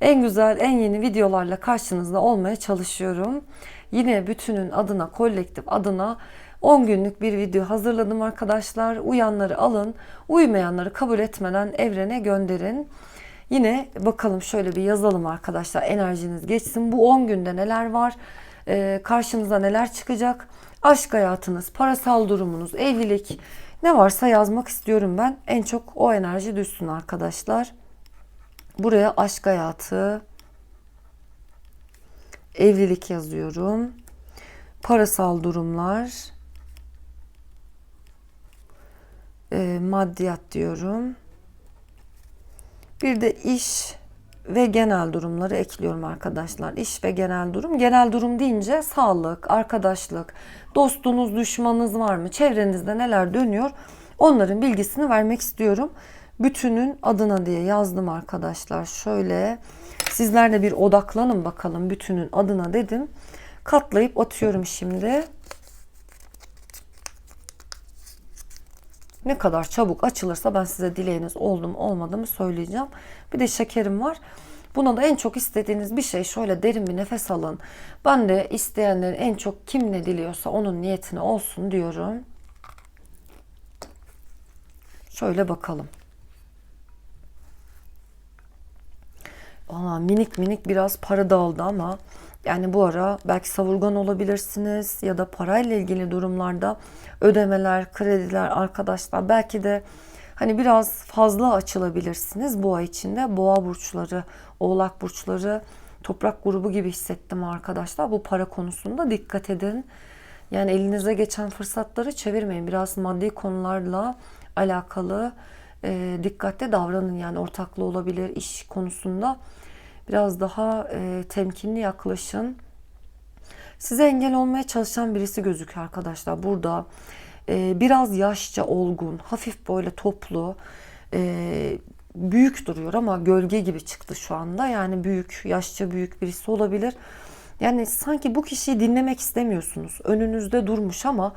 En güzel, en yeni videolarla karşınızda olmaya çalışıyorum. Yine bütünün adına, kolektif adına 10 günlük bir video hazırladım arkadaşlar. Uyanları alın, uymayanları kabul etmeden evrene gönderin. Yine bakalım şöyle bir yazalım arkadaşlar. Enerjiniz geçsin. Bu 10 günde neler var? Ee, karşınıza neler çıkacak? Aşk hayatınız, parasal durumunuz, evlilik ne varsa yazmak istiyorum ben. En çok o enerji düşsün arkadaşlar. Buraya aşk hayatı, evlilik yazıyorum. Parasal durumlar, e, maddiyat diyorum. Bir de iş ve genel durumları ekliyorum arkadaşlar. İş ve genel durum. Genel durum deyince sağlık, arkadaşlık, dostunuz, düşmanınız var mı? Çevrenizde neler dönüyor? Onların bilgisini vermek istiyorum. Bütünün adına diye yazdım arkadaşlar. Şöyle sizler de bir odaklanın bakalım bütünün adına dedim. Katlayıp atıyorum şimdi. Ne kadar çabuk açılırsa ben size dileğiniz oldu mu olmadı mı söyleyeceğim. Bir de şekerim var. Buna da en çok istediğiniz bir şey şöyle derin bir nefes alın. Ben de isteyenlerin en çok kim ne diliyorsa onun niyetine olsun diyorum. Şöyle bakalım. Valla minik minik biraz para dağıldı ama yani bu ara belki savurgan olabilirsiniz ya da parayla ilgili durumlarda ödemeler, krediler, arkadaşlar belki de hani biraz fazla açılabilirsiniz bu ay içinde. Boğa burçları, oğlak burçları, toprak grubu gibi hissettim arkadaşlar. Bu para konusunda dikkat edin. Yani elinize geçen fırsatları çevirmeyin. Biraz maddi konularla alakalı e, dikkatli davranın. Yani ortaklı olabilir iş konusunda. Biraz daha e, temkinli yaklaşın. Size engel olmaya çalışan birisi gözüküyor arkadaşlar. Burada e, biraz yaşça olgun, hafif böyle toplu, e, büyük duruyor ama gölge gibi çıktı şu anda. Yani büyük, yaşça büyük birisi olabilir. Yani sanki bu kişiyi dinlemek istemiyorsunuz. Önünüzde durmuş ama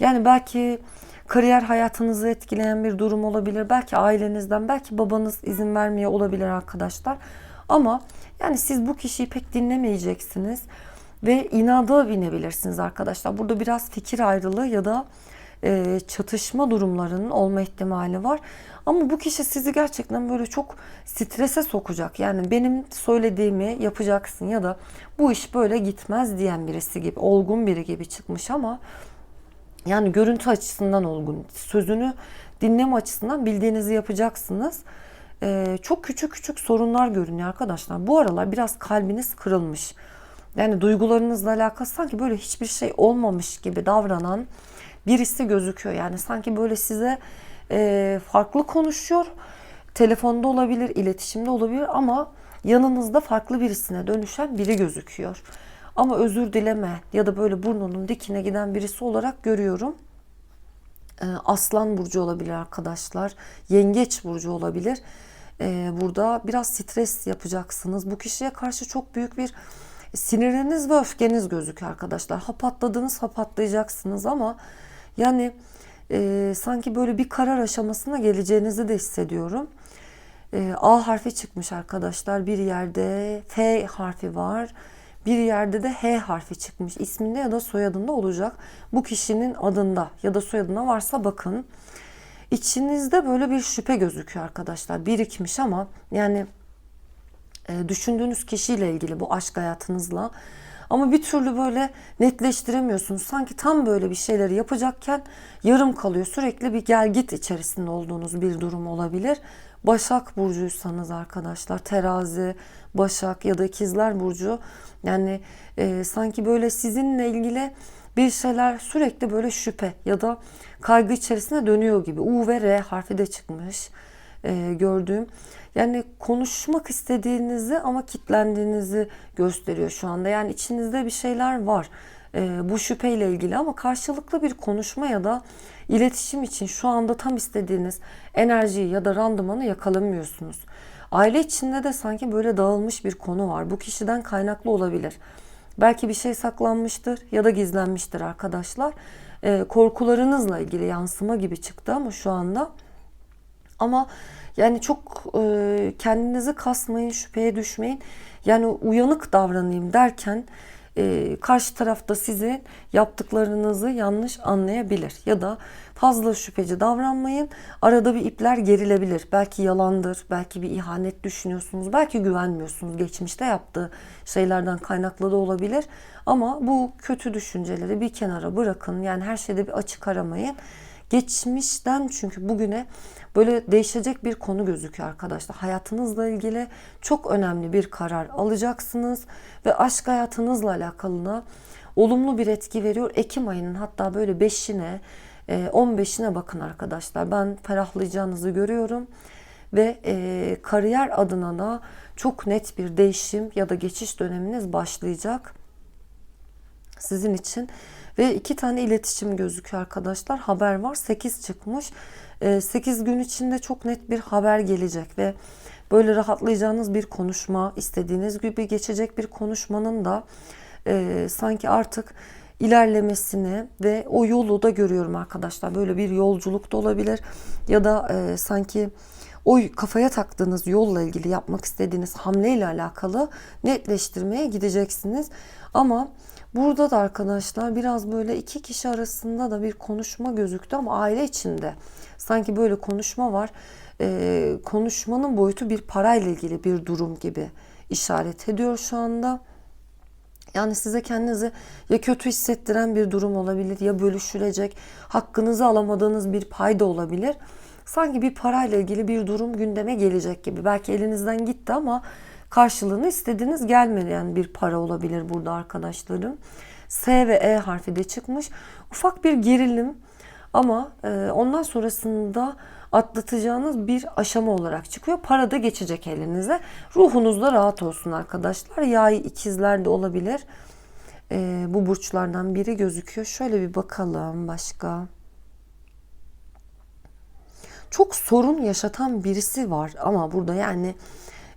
yani belki kariyer hayatınızı etkileyen bir durum olabilir. Belki ailenizden, belki babanız izin vermiyor olabilir arkadaşlar. Ama yani siz bu kişiyi pek dinlemeyeceksiniz ve inada binebilirsiniz arkadaşlar. Burada biraz fikir ayrılığı ya da e, çatışma durumlarının olma ihtimali var. Ama bu kişi sizi gerçekten böyle çok strese sokacak. Yani benim söylediğimi yapacaksın ya da bu iş böyle gitmez diyen birisi gibi, olgun biri gibi çıkmış ama yani görüntü açısından olgun, sözünü dinleme açısından bildiğinizi yapacaksınız. Ee, çok küçük küçük sorunlar görünüyor arkadaşlar. Bu aralar biraz kalbiniz kırılmış. Yani duygularınızla alakalı sanki böyle hiçbir şey olmamış gibi davranan birisi gözüküyor. Yani sanki böyle size e, farklı konuşuyor. Telefonda olabilir, iletişimde olabilir ama yanınızda farklı birisine dönüşen biri gözüküyor. Ama özür dileme ya da böyle burnunun dikine giden birisi olarak görüyorum. Ee, Aslan burcu olabilir arkadaşlar. Yengeç burcu olabilir. Ee, burada biraz stres yapacaksınız. Bu kişiye karşı çok büyük bir siniriniz ve öfkeniz gözüküyor arkadaşlar. Ha patladınız ha patlayacaksınız ama yani e, sanki böyle bir karar aşamasına geleceğinizi de hissediyorum. E, A harfi çıkmış arkadaşlar. Bir yerde F harfi var. Bir yerde de H harfi çıkmış. İsminde ya da soyadında olacak. Bu kişinin adında ya da soyadına varsa bakın. İçinizde böyle bir şüphe gözüküyor arkadaşlar. Birikmiş ama yani e, düşündüğünüz kişiyle ilgili bu aşk hayatınızla ama bir türlü böyle netleştiremiyorsunuz. Sanki tam böyle bir şeyleri yapacakken yarım kalıyor. Sürekli bir gel git içerisinde olduğunuz bir durum olabilir. Başak burcuysanız arkadaşlar terazi, başak ya da ikizler burcu yani e, sanki böyle sizinle ilgili bir şeyler sürekli böyle şüphe ya da kaygı içerisine dönüyor gibi. U ve R harfi de çıkmış e, gördüğüm. Yani konuşmak istediğinizi ama kitlendiğinizi gösteriyor şu anda. Yani içinizde bir şeyler var bu şüpheyle ilgili ama karşılıklı bir konuşma ya da iletişim için şu anda tam istediğiniz enerjiyi ya da randımanı yakalamıyorsunuz. Aile içinde de sanki böyle dağılmış bir konu var. Bu kişiden kaynaklı olabilir. Belki bir şey saklanmıştır ya da gizlenmiştir arkadaşlar. E, korkularınızla ilgili yansıma gibi çıktı ama şu anda. Ama yani çok e, kendinizi kasmayın, şüpheye düşmeyin. Yani uyanık davranayım derken e, karşı tarafta sizin yaptıklarınızı yanlış anlayabilir. Ya da fazla şüpheci davranmayın. Arada bir ipler gerilebilir. Belki yalandır, belki bir ihanet düşünüyorsunuz, belki güvenmiyorsunuz. Geçmişte yaptığı şeylerden kaynaklı da olabilir. Ama bu kötü düşünceleri bir kenara bırakın. Yani her şeyde bir açık aramayın. Geçmişten çünkü bugüne böyle değişecek bir konu gözüküyor arkadaşlar. Hayatınızla ilgili çok önemli bir karar alacaksınız ve aşk hayatınızla alakalı da olumlu bir etki veriyor. Ekim ayının hatta böyle 5'ine 15'ine bakın arkadaşlar. Ben ferahlayacağınızı görüyorum ve e, kariyer adına da çok net bir değişim ya da geçiş döneminiz başlayacak sizin için. Ve iki tane iletişim gözüküyor arkadaşlar. Haber var. 8 çıkmış. 8 gün içinde çok net bir haber gelecek ve böyle rahatlayacağınız bir konuşma, istediğiniz gibi geçecek bir konuşmanın da e, sanki artık ilerlemesini ve o yolu da görüyorum arkadaşlar. Böyle bir yolculuk da olabilir ya da e, sanki o kafaya taktığınız yolla ilgili yapmak istediğiniz hamleyle alakalı netleştirmeye gideceksiniz. Ama Burada da arkadaşlar biraz böyle iki kişi arasında da bir konuşma gözüktü ama aile içinde sanki böyle konuşma var. Ee, konuşmanın boyutu bir parayla ilgili bir durum gibi işaret ediyor şu anda. Yani size kendinizi ya kötü hissettiren bir durum olabilir ya bölüşülecek, hakkınızı alamadığınız bir pay da olabilir. Sanki bir parayla ilgili bir durum gündeme gelecek gibi. Belki elinizden gitti ama karşılığını istediğiniz gelmeyen bir para olabilir burada arkadaşlarım. S ve E harfi de çıkmış. Ufak bir gerilim ama e, ondan sonrasında atlatacağınız bir aşama olarak çıkıyor. Para da geçecek elinize. Ruhunuz da rahat olsun arkadaşlar. Yay ikizler de olabilir. E, bu burçlardan biri gözüküyor. Şöyle bir bakalım başka. Çok sorun yaşatan birisi var ama burada yani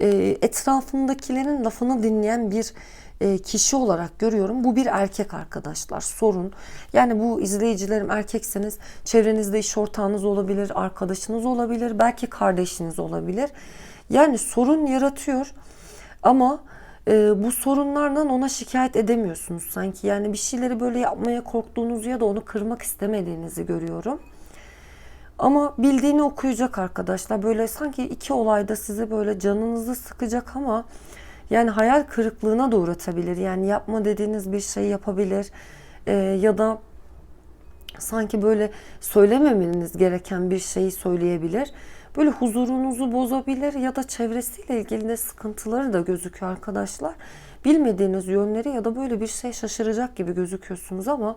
etrafındakilerin lafını dinleyen bir e, kişi olarak görüyorum. Bu bir erkek arkadaşlar. Sorun. Yani bu izleyicilerim erkekseniz çevrenizde iş ortağınız olabilir, arkadaşınız olabilir, belki kardeşiniz olabilir. Yani sorun yaratıyor ama e, bu sorunlardan ona şikayet edemiyorsunuz sanki. Yani bir şeyleri böyle yapmaya korktuğunuzu ya da onu kırmak istemediğinizi görüyorum. Ama bildiğini okuyacak arkadaşlar. Böyle sanki iki olayda size böyle canınızı sıkacak ama yani hayal kırıklığına da uğratabilir. Yani yapma dediğiniz bir şeyi yapabilir. Ee, ya da sanki böyle söylememeniz gereken bir şeyi söyleyebilir. Böyle huzurunuzu bozabilir ya da çevresiyle ilgili de sıkıntıları da gözüküyor arkadaşlar. Bilmediğiniz yönleri ya da böyle bir şey şaşıracak gibi gözüküyorsunuz ama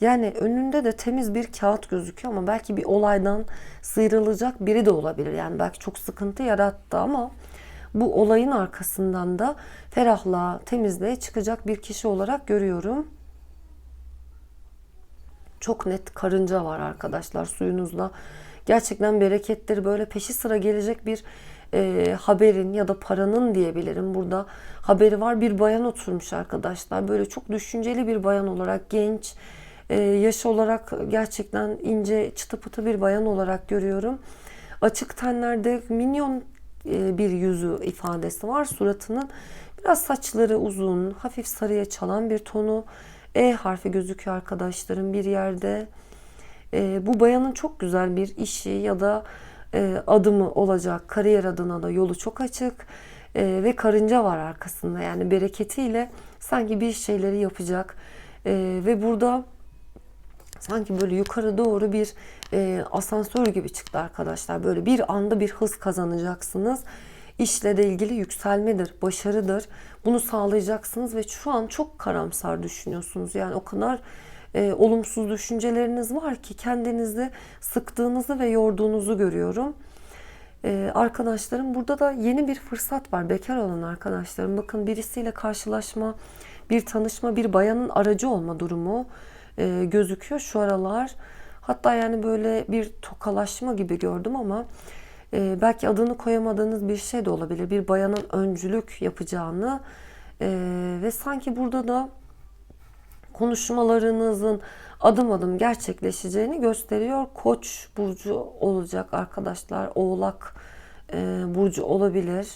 yani önünde de temiz bir kağıt gözüküyor ama belki bir olaydan sıyrılacak biri de olabilir. Yani belki çok sıkıntı yarattı ama bu olayın arkasından da ferahlığa, temizliğe çıkacak bir kişi olarak görüyorum. Çok net karınca var arkadaşlar suyunuzda. Gerçekten bereketleri böyle peşi sıra gelecek bir e, haberin ya da paranın diyebilirim. Burada haberi var bir bayan oturmuş arkadaşlar. Böyle çok düşünceli bir bayan olarak genç, e, yaş olarak gerçekten ince çıtı pıtı bir bayan olarak görüyorum. Açık tenlerde minyon e, bir yüzü ifadesi var suratının. Biraz saçları uzun, hafif sarıya çalan bir tonu. E harfi gözüküyor arkadaşlarım bir yerde. E, bu bayanın çok güzel bir işi ya da e, adımı olacak. Kariyer adına da yolu çok açık. Ve karınca var arkasında. Yani bereketiyle sanki bir şeyleri yapacak. Ve burada sanki böyle yukarı doğru bir e, asansör gibi çıktı arkadaşlar. Böyle bir anda bir hız kazanacaksınız. İşle de ilgili yükselmedir, başarıdır. Bunu sağlayacaksınız ve şu an çok karamsar düşünüyorsunuz. Yani o kadar e, olumsuz düşünceleriniz var ki kendinizi sıktığınızı ve yorduğunuzu görüyorum. Ee, arkadaşlarım burada da yeni bir fırsat var. Bekar olan arkadaşlarım. Bakın birisiyle karşılaşma, bir tanışma, bir bayanın aracı olma durumu e, gözüküyor şu aralar. Hatta yani böyle bir tokalaşma gibi gördüm ama e, belki adını koyamadığınız bir şey de olabilir. Bir bayanın öncülük yapacağını e, ve sanki burada da konuşmalarınızın adım adım gerçekleşeceğini gösteriyor. Koç burcu olacak arkadaşlar. Oğlak e, burcu olabilir.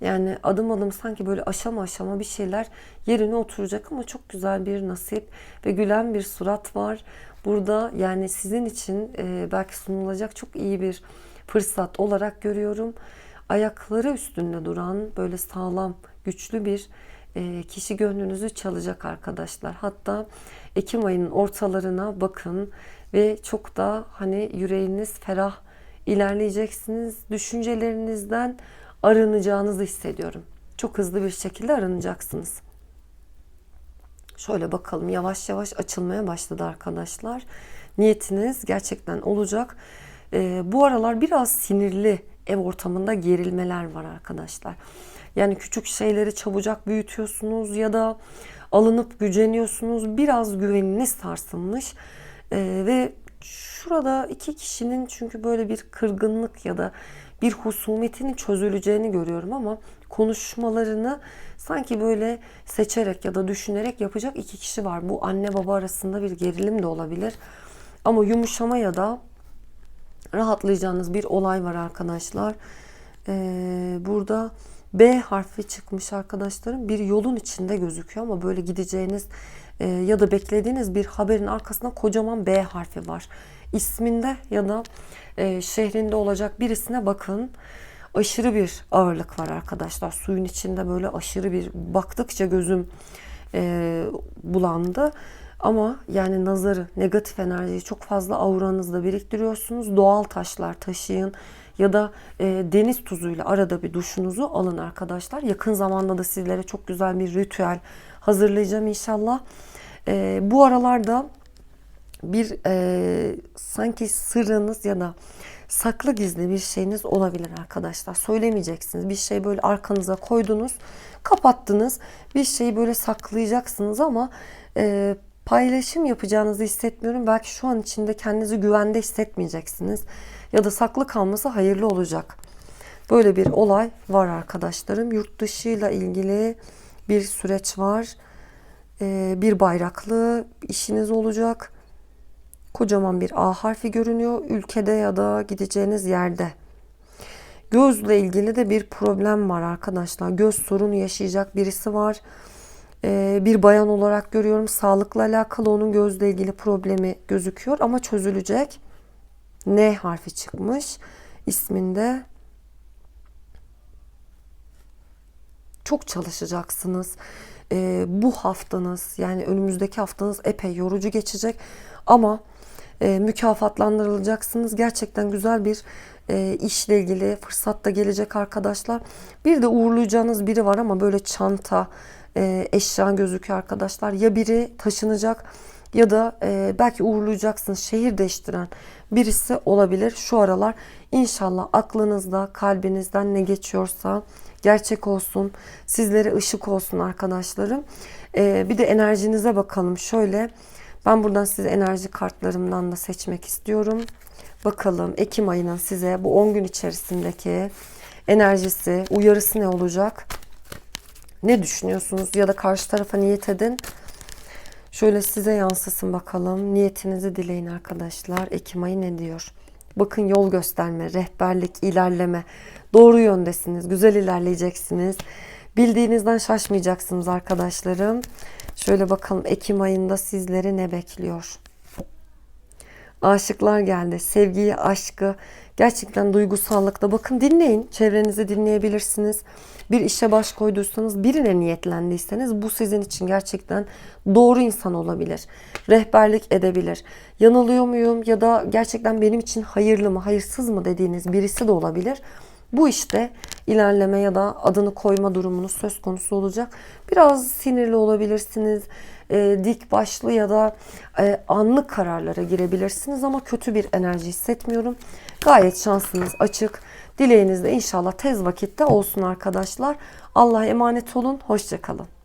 Yani adım adım sanki böyle aşama aşama bir şeyler yerine oturacak ama çok güzel bir nasip ve gülen bir surat var. Burada yani sizin için e, belki sunulacak çok iyi bir fırsat olarak görüyorum. Ayakları üstünde duran böyle sağlam, güçlü bir e, kişi gönlünüzü çalacak arkadaşlar. Hatta Ekim ayının ortalarına bakın ve çok da hani yüreğiniz ferah ilerleyeceksiniz. Düşüncelerinizden arınacağınızı hissediyorum. Çok hızlı bir şekilde arınacaksınız. Şöyle bakalım yavaş yavaş açılmaya başladı arkadaşlar. Niyetiniz gerçekten olacak. Ee, bu aralar biraz sinirli ev ortamında gerilmeler var arkadaşlar. Yani küçük şeyleri çabucak büyütüyorsunuz ya da alınıp güceniyorsunuz. Biraz güveniniz sarsılmış. Ee, ve şurada iki kişinin çünkü böyle bir kırgınlık ya da bir husumetinin çözüleceğini görüyorum ama konuşmalarını sanki böyle seçerek ya da düşünerek yapacak iki kişi var. Bu anne baba arasında bir gerilim de olabilir. Ama yumuşama ya da rahatlayacağınız bir olay var arkadaşlar. Ee, burada B harfi çıkmış arkadaşlarım. Bir yolun içinde gözüküyor ama böyle gideceğiniz e, ya da beklediğiniz bir haberin arkasında kocaman B harfi var. İsminde ya da e, şehrinde olacak birisine bakın. Aşırı bir ağırlık var arkadaşlar. Suyun içinde böyle aşırı bir baktıkça gözüm e, bulandı. Ama yani nazarı, negatif enerjiyi çok fazla auranızda biriktiriyorsunuz. Doğal taşlar taşıyın ya da e, deniz tuzuyla arada bir duşunuzu alın arkadaşlar. Yakın zamanda da sizlere çok güzel bir ritüel hazırlayacağım inşallah. E, bu aralarda bir e, sanki sırrınız ya da saklı gizli bir şeyiniz olabilir arkadaşlar. Söylemeyeceksiniz. Bir şey böyle arkanıza koydunuz, kapattınız. Bir şeyi böyle saklayacaksınız ama e, paylaşım yapacağınızı hissetmiyorum. Belki şu an içinde kendinizi güvende hissetmeyeceksiniz. Ya da saklı kalması hayırlı olacak. Böyle bir olay var arkadaşlarım. Yurt dışıyla ilgili bir süreç var. Ee, bir bayraklı işiniz olacak. Kocaman bir A harfi görünüyor. Ülkede ya da gideceğiniz yerde. Gözle ilgili de bir problem var arkadaşlar. Göz sorunu yaşayacak birisi var. Ee, bir bayan olarak görüyorum. Sağlıkla alakalı onun gözle ilgili problemi gözüküyor ama çözülecek. N harfi çıkmış isminde. Çok çalışacaksınız. Ee, bu haftanız yani önümüzdeki haftanız epey yorucu geçecek ama e, mükafatlandırılacaksınız. Gerçekten güzel bir e, işle ilgili fırsat da gelecek arkadaşlar. Bir de uğurlayacağınız biri var ama böyle çanta, e, eşya gözüküyor arkadaşlar. Ya biri taşınacak ya da e, belki uğurlayacaksınız şehir değiştiren birisi olabilir şu aralar. İnşallah aklınızda, kalbinizden ne geçiyorsa gerçek olsun. Sizlere ışık olsun arkadaşlarım. E, bir de enerjinize bakalım. Şöyle ben buradan size enerji kartlarımdan da seçmek istiyorum. Bakalım Ekim ayının size bu 10 gün içerisindeki enerjisi, uyarısı ne olacak? Ne düşünüyorsunuz ya da karşı tarafa niyet edin. Şöyle size yansısın bakalım. Niyetinizi dileyin arkadaşlar. Ekim ayı ne diyor? Bakın yol gösterme, rehberlik, ilerleme. Doğru yöndesiniz. Güzel ilerleyeceksiniz. Bildiğinizden şaşmayacaksınız arkadaşlarım. Şöyle bakalım Ekim ayında sizleri ne bekliyor? Aşıklar geldi. Sevgiyi, aşkı, gerçekten duygusallıkta. Bakın dinleyin. Çevrenizi dinleyebilirsiniz. Bir işe baş koyduysanız, birine niyetlendiyseniz bu sizin için gerçekten doğru insan olabilir. Rehberlik edebilir. Yanılıyor muyum ya da gerçekten benim için hayırlı mı, hayırsız mı dediğiniz birisi de olabilir. Bu işte ilerleme ya da adını koyma durumunuz söz konusu olacak. Biraz sinirli olabilirsiniz. E, dik başlı ya da e, anlık kararlara girebilirsiniz ama kötü bir enerji hissetmiyorum. Gayet şansınız açık. Dileğiniz de inşallah tez vakitte olsun arkadaşlar. Allah'a emanet olun. Hoşçakalın.